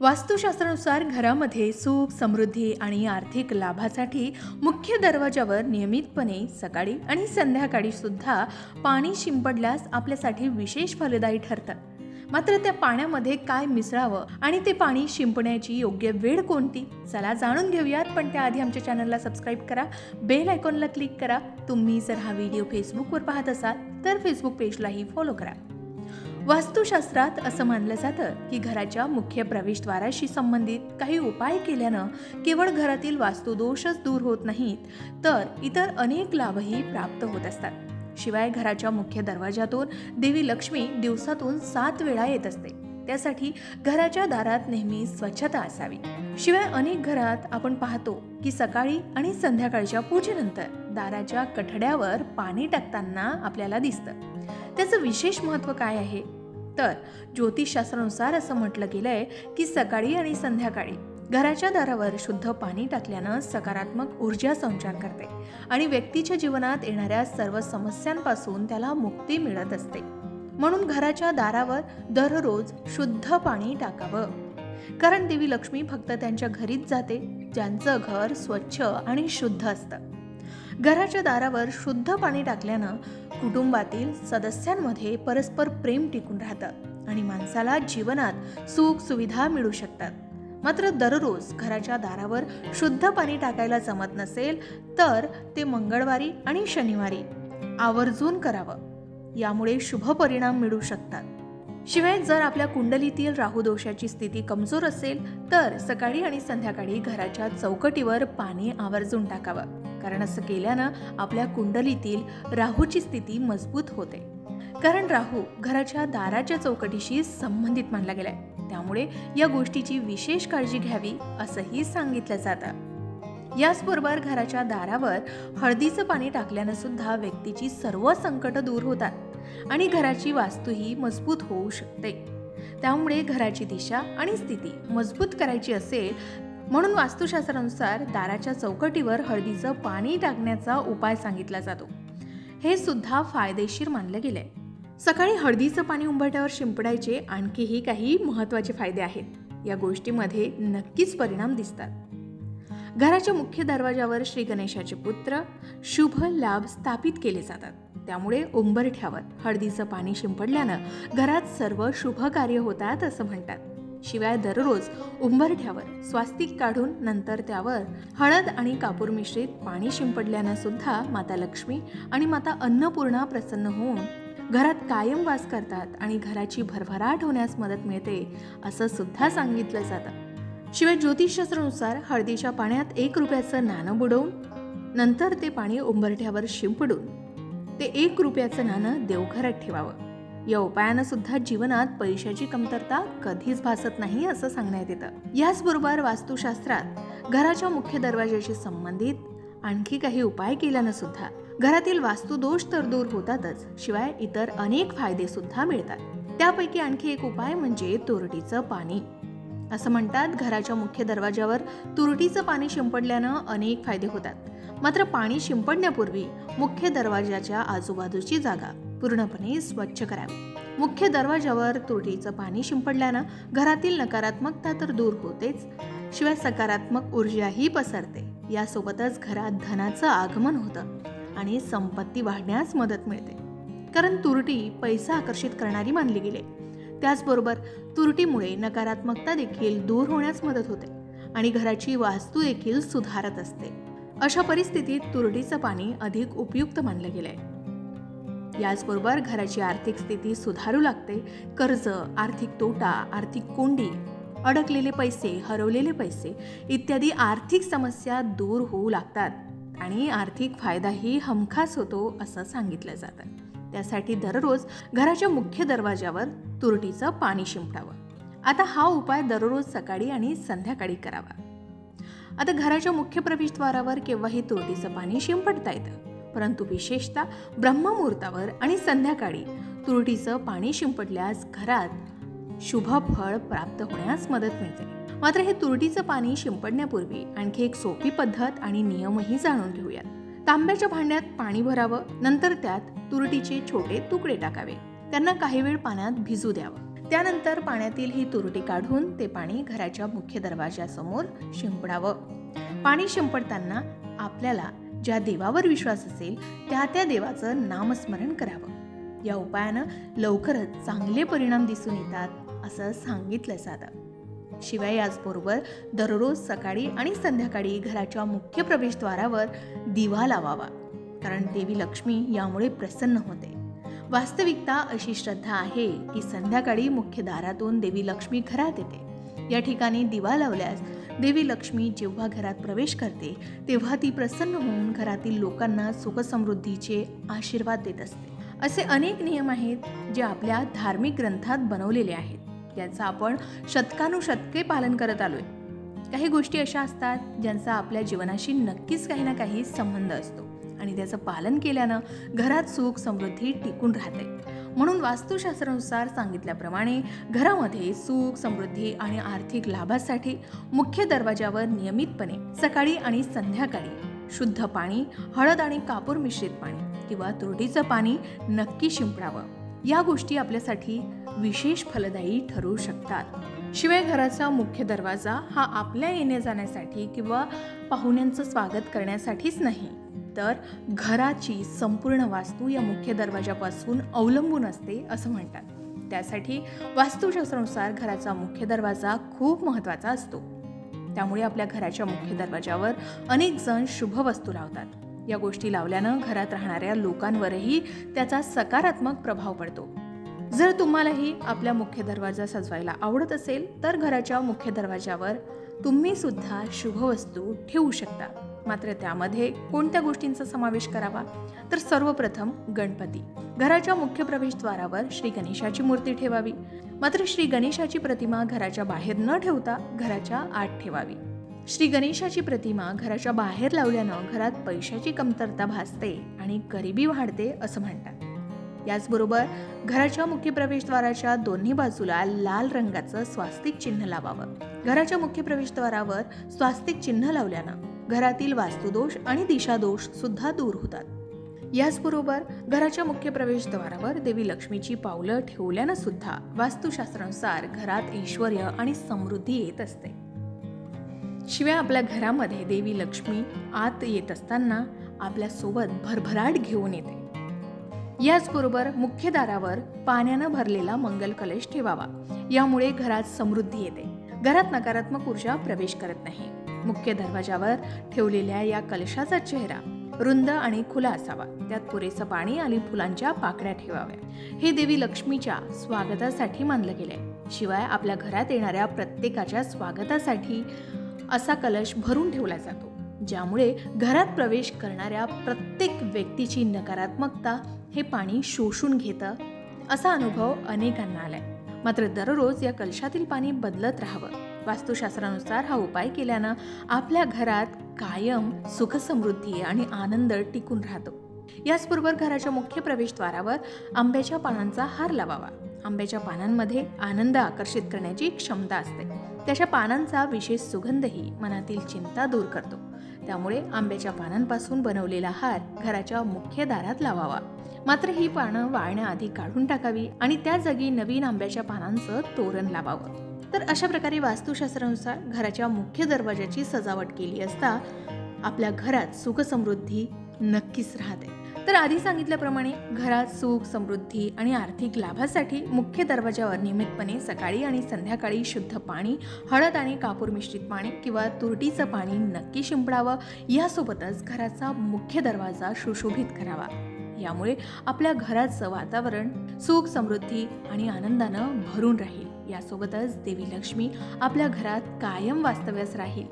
वास्तुशास्त्रानुसार घरामध्ये सुख समृद्धी आणि आर्थिक लाभासाठी मुख्य दरवाजावर नियमितपणे सकाळी आणि संध्याकाळी सुद्धा पाणी शिंपडल्यास आपल्यासाठी विशेष फलदायी ठरतं. मात्र त्या पाण्यामध्ये काय मिसळावं आणि ते पाणी शिंपण्याची योग्य वेळ कोणती? चला जाणून घेऊयात पण त्याआधी आमच्या चॅनलला सबस्क्राईब करा बेल आयकॉनला क्लिक करा. तुम्ही जर हा व्हिडिओ फेसबुकवर पाहत असाल तर फेसबुक पेजलाही फॉलो करा. वास्तुशास्त्रात असं मानलं जातं की घराच्या मुख्य प्रवेशद्वाराशी संबंधित काही उपाय केल्यानं केवळ घरातील वास्तुदोषच दूर होत नाहीत तर इतर अनेक लाभही प्राप्त होत असतात. शिवाय घराच्या मुख्य दरवाजातून देवी लक्ष्मी दिवसातून सात वेळा येत असते. त्यासाठी घराच्या दारात नेहमी स्वच्छता असावी. शिवाय अनेक घरात आपण पाहतो की सकाळी आणि संध्याकाळच्या पूजेनंतर दाराच्या कठड्यावर पाणी टाकताना आपल्याला दिसतं. त्याचं विशेष महत्त्व काय आहे? तर ज्योतिषशास्त्रानुसार असं म्हटलं गेलं आहे की सकाळी आणि संध्याकाळी घराच्या दारावर शुद्ध पाणी टाकल्यानं सकारात्मक ऊर्जा संचार करते आणि व्यक्तीच्या जीवनात येणाऱ्या सर्व समस्यांपासून त्याला मुक्ती मिळत असते. म्हणून घराच्या दारावर दररोज शुद्ध पाणी टाकावं. कारण देवी लक्ष्मी फक्त त्यांच्या घरीच जाते ज्यांचं घर स्वच्छ आणि शुद्ध असतं. घराच्या दारावर शुद्ध पाणी टाकल्यानं कुटुंबातील सदस्यांमध्ये परस्पर प्रेम टिकून राहतं आणि माणसाला जीवनात सुख सुविधा मिळू शकतात. मात्र दररोज घराच्या दारावर शुद्ध पाणी टाकायला जमत नसेल तर ते मंगळवारी आणि शनिवारी आवर्जून करावं. यामुळे शुभ परिणाम मिळू शकतात. शिवाय जर आपल्या कुंडलीतील राहू दोषाची स्थिती कमजोर असेल तर सकाळी आणि संध्याकाळी घराच्या चौकटीवर पाणी आवर्जून टाकावं. कारण असं केल्यानं आपल्या कुंडलीतील राहूची स्थिती मजबूत होते. कारण राहू घराच्या दाराच्या चौकटीशी संबंधित मानला गेलाय. त्यामुळे या गोष्टीची विशेष काळजी घ्यावी असंही सांगितलं जातं. याचबरोबर घराच्या दारावर हळदीचं पाणी टाकल्यानं सुद्धा व्यक्तीची सर्व संकट दूर होतात आणि घराची वास्तूही मजबूत होऊ शकते. त्यामुळे घराची दिशा आणि स्थिती मजबूत करायची असेल म्हणून वास्तुशास्त्रानुसार दाराच्या चौकटीवर हळदीचं पाणी टाकण्याचा उपाय सांगितला जातो. हे सुद्धा फायदेशीर मानलं गेलंय सकाळी हळदीचं पाणी उंबरट्यावर शिंपडायचे आणखीही काही महत्त्वाचे फायदे आहेत. या गोष्टीमध्ये नक्कीच परिणाम दिसतात. घराच्या मुख्य दरवाजावर श्री गणेशाचे पुत्र शुभ लाभ स्थापित केले जातात. त्यामुळे उंबरठ्यावर हळदीचं पाणी शिंपडल्यानं घरात सर्व शुभ कार्य होतात असं म्हणतात. शिवाय दररोज उंबरठ्यावर स्वास्तिक काढून नंतर त्यावर हळद आणि कापूर मिश्रित पाणी शिंपडल्यानं सुद्धा माता लक्ष्मी आणि माता अन्नपूर्णा प्रसन्न होऊन घरात कायम वास करतात आणि घराची भरभराट होण्यास मदत मिळते असं सुद्धा सांगितलं जातं. शिवाय ज्योतिषशास्त्रानुसार हळदीच्या पाण्यात एक रुपयाचं नाणं बुडवून नंतर ते पाणी उंबरठ्यावर शिंपडून ते एक रुपयाचं नाणं देवघरात ठेवावं. या उपायानं सुद्धा जीवनात पैशाची कमतरता कधीच भासत नाही असं सांगण्यात येतं. याचबरोबर वास्तुशास्त्रात घराच्या मुख्य दरवाजाशी संबंधित आणखी काही उपाय केल्यानं सुद्धा घरातील वास्तुदोष तर दूर होतातच शिवाय इतर अनेक फायदे सुद्धा मिळतात. त्यापैकी आणखी एक उपाय म्हणजे तुरटीचं पाणी. असं म्हणतात घराच्या मुख्य दरवाजावर तुरटीचं पाणी शिंपडल्यानं अनेक फायदे होतात. मात्र पाणी शिंपडण्यापूर्वी मुख्य दरवाजाच्या आजूबाजूची जागा पूर्णपणे स्वच्छ करावी. मुख्य दरवाजावर तुरटीचं पाणी शिंपडल्यानं घरातील नकारात्मकता तर दूर होतेच. शिवाय सकारात्मक ऊर्जाही पसरते. यासोबतच घरात धनाचं आगमन होतं आणि संपत्ती वाढण्यास मदत मिळते. कारण तुरटी पैसा आकर्षित करणारी मानली गेली. त्याचबरोबर तुरटीमुळे नकारात्मकता देखील दूर होण्यास मदत होते आणि घराची वास्तू देखील सुधारत असते. अशा परिस्थितीत तुरटीचं पाणी अधिक उपयुक्त मानलं गेलंय. याचबरोबर घराची आर्थिक स्थिती सुधारू लागते. कर्ज आर्थिक तोटा आर्थिक कोंडी अडकलेले पैसे हरवलेले पैसे इत्यादी आर्थिक समस्या दूर होऊ लागतात आणि आर्थिक फायदाही हमखास होतो असं सांगितलं जातं. त्यासाठी दररोज घराच्या मुख्य दरवाजावर तुरटीचं पाणी शिंपडावं. आता हा उपाय दररोज सकाळी आणि संध्याकाळी करावा. आता घराच्या मुख्य प्रवेशद्वारावर केव्हाही तुरटीचं पाणी शिंपडता येतं. परंतु विशेषतः ब्रह्ममुहूर्तावर आणि संध्याकाळी तुरटीचं पाणी शिंपडल्यास घरात शुभ फळ प्राप्त होण्यास मदत मिळते. मात्र हे तुरटीचं पाणी शिंपडण्यापूर्वी आणखी एक सोपी पद्धत आणि नियमही जाणून घेऊयात. तांब्याच्या भांड्यात पाणी भरावं नंतर त्यात तुरटीचे छोटे तुकडे टाकावे. त्यांना काही वेळ पाण्यात भिजू द्यावं. त्यानंतर पाण्यातील ही तुरटी काढून ते पाणी घराच्या मुख्य दरवाजासमोर शिंपडावं. पाणी शिंपडताना आपल्याला ज्या देवावर विश्वास असेल त्या त्या देवाचं नामस्मरण करावं. या उपायानं लवकरच चांगले परिणाम दिसून येतात असं सांगितलं जातं शिवाय याचबरोबर दररोज सकाळी आणि संध्याकाळी घराच्या मुख्य प्रवेशद्वारावर दिवा लावावा कारण देवी लक्ष्मी यामुळे प्रसन्न होते. वास्तविकता अशी श्रद्धा आहे की संध्याकाळी मुख्य दारातून देवी लक्ष्मी घरात येते. या ठिकाणी दिवा लावल्यास देवी लक्ष्मी जेव्हा घरात प्रवेश करते तेव्हा ती प्रसन्न होऊन घरातील लोकांना सुखसमृद्धीचे आशीर्वाद देत असते. असे अनेक नियम आहेत जे आपल्या धार्मिक ग्रंथात बनवलेले आहेत. याचं आपण शतकानुशतके पालन करत आलोय. काही गोष्टी अशा असतात ज्यांचा आपल्या जीवनाशी नक्कीच काही ना काही संबंध असतो. आणि त्याचं पालन केल्यानं घरात सुख समृद्धी टिकून राहते. म्हणून वास्तुशास्त्रानुसार सांगितल्याप्रमाणे घरामध्ये सुख समृद्धी आणि आर्थिक लाभासाठी मुख्य दरवाजावर नियमितपणे सकाळी आणि संध्याकाळी शुद्ध पाणी हळद आणि कापूर मिश्रित पाणी किंवा तुरटीचं पाणी नक्की शिंपडावं. या गोष्टी आपल्यासाठी विशेष फलदायी ठरू शकतात. शिवाय घराचा मुख्य दरवाजा हा आपल्या येण्या जाण्यासाठी किंवा पाहुण्यांचं स्वागत करण्यासाठीच नाही. तर घराची संपूर्ण वास्तू या मुख्य दरवाजापासून अवलंबून असते असं म्हणतात. त्यासाठी वास्तुशास्त्रानुसार घराचा मुख्य दरवाजा खूप महत्त्वाचा असतो. त्यामुळे आपल्या घराच्या मुख्य दरवाजावर अनेक जण शुभ वस्तू लावतात. या गोष्टी लावल्यानं घरात राहणाऱ्या लोकांवरही त्याचा सकारात्मक प्रभाव पडतो. जर तुम्हालाही आपल्या मुख्य दरवाजा सजवायला आवडत असेल तर घराच्या मुख्य दरवाजावर तुम्ही सुद्धा शुभ वस्तू ठेवू शकता. मात्र त्यामध्ये कोणत्या गोष्टींचा समावेश करावा? तर सर्वप्रथम गणपती. घराच्या मुख्य प्रवेशद्वारावर श्री गणेशाची मूर्ती ठेवावी. मात्र श्री गणेशाची प्रतिमा घराच्या बाहेर न ठेवता घराच्या आत ठेवावी. श्री गणेशाची प्रतिमा घराच्या बाहेर लावल्यानं घरात पैशाची कमतरता भासते आणि गरिबी वाढते असं म्हणतात. याचबरोबर घराच्या मुख्य प्रवेशद्वाराच्या दोन्ही बाजूला लाल रंगाचं स्वास्तिक चिन्ह लावावं. घराच्या मुख्य प्रवेशद्वारावर स्वास्तिक चिन्ह लावल्यानं घरातील वास्तुदोष आणि दिशादोष सुद्धा दूर होतात. याचबरोबर घराच्या मुख्य प्रवेशद्वारावर देवी लक्ष्मीची पावलं ठेवल्यानं सुद्धा वास्तुशास्त्रानुसार घरात ऐश्वर आणि समृद्धी येत असते. शिवाय आपल्या घरामध्ये देवी लक्ष्मी आत येत असताना आपल्यासोबत भरभराट घेऊन येते. याचबरोबर मुख्य दारावर पाण्यानं भरलेला मंगल कलश ठेवावा. यामुळे घरात समृद्धी येते. घरात नकारात्मक ऊर्जा प्रवेश करत नाही. मुख्य दरवाजावर ठेवलेल्या या कलशाचा चेहरा रुंद आणि खुला असावा. त्यात पुरेसं पाणी आणि फुलांच्या पाकड्या ठेवाव्या. हे देवी लक्ष्मीच्या स्वागतासाठी मानलं गेलंय. शिवाय आपल्या घरात येणाऱ्या प्रत्येकाच्या स्वागतासाठी असा कलश भरून ठेवला जातो. ज्यामुळे घरात प्रवेश करणाऱ्या प्रत्येक व्यक्तीची नकारात्मकता हे पाणी शोषून घेतं असा अनुभव अनेकांना आलाय. मात्र दररोज या कलशातील पाणी बदलत राहावं. वास्तुशास्त्रानुसार हा उपाय केल्यानं आपल्या घरात कायम सुखसमृद्धी आणि आनंद टिकून राहतो. याचबरोबर घराच्या मुख्य प्रवेशद्वारावर आंब्याच्या पानांचा हार लावावा. आंब्याच्या पानांमध्ये आनंद आकर्षित करण्याची क्षमता असते. त्याच्या पानांचा विशेष सुगंधही मनातील चिंता दूर करतो. त्यामुळे आंब्याच्या पानांपासून बनवलेला हार घराच्या मुख्य दारात लावावा. मात्र ही पानं वाळण्याआधी काढून टाकावी आणि त्या जागी नवीन आंब्याच्या पानांचं तोरण लावावं. तर अशा प्रकारे वास्तुशास्त्रानुसार घराच्या मुख्य दरवाजाची सजावट केली असता आपल्या घरात सुखसमृद्धी नक्कीच राहते. तर आधी सांगितल्याप्रमाणे घरात सुख समृद्धी आणि आर्थिक लाभासाठी मुख्य दरवाजावर नियमितपणे सकाळी आणि संध्याकाळी शुद्ध पाणी हळद आणि कापूर मिश्रित पाणी किंवा तुरटीचं पाणी नक्की शिंपडावं. यासोबतच घराचा मुख्य दरवाजा सुशोभित करावा. यामुळे आपल्या घराचं वातावरण सुख समृद्धी आणि आनंदानं भरून राहील. यासोबतच देवी लक्ष्मी आपल्या घरात कायम वास्तव्यास राहील.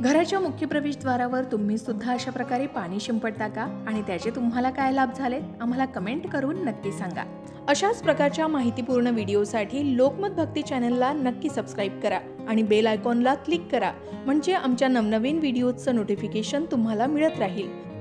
घराच्या मुख्य प्रवेशद्वारावर तुम्ही सुद्धा अशा प्रकारे पाणी शिंपडता का? आणि त्याचे तुम्हाला काय लाभ झाले आम्हाला कमेंट करून नक्की सांगा. अशाच प्रकारच्या माहितीपूर्ण व्हिडिओसाठी लोकमत भक्ती चॅनलला नक्की सबस्क्राईब करा आणि बेल आयकॉनला क्लिक करा. म्हणजे आमच्या नवनवीन व्हिडिओचं नोटिफिकेशन तुम्हाला मिळत राहील.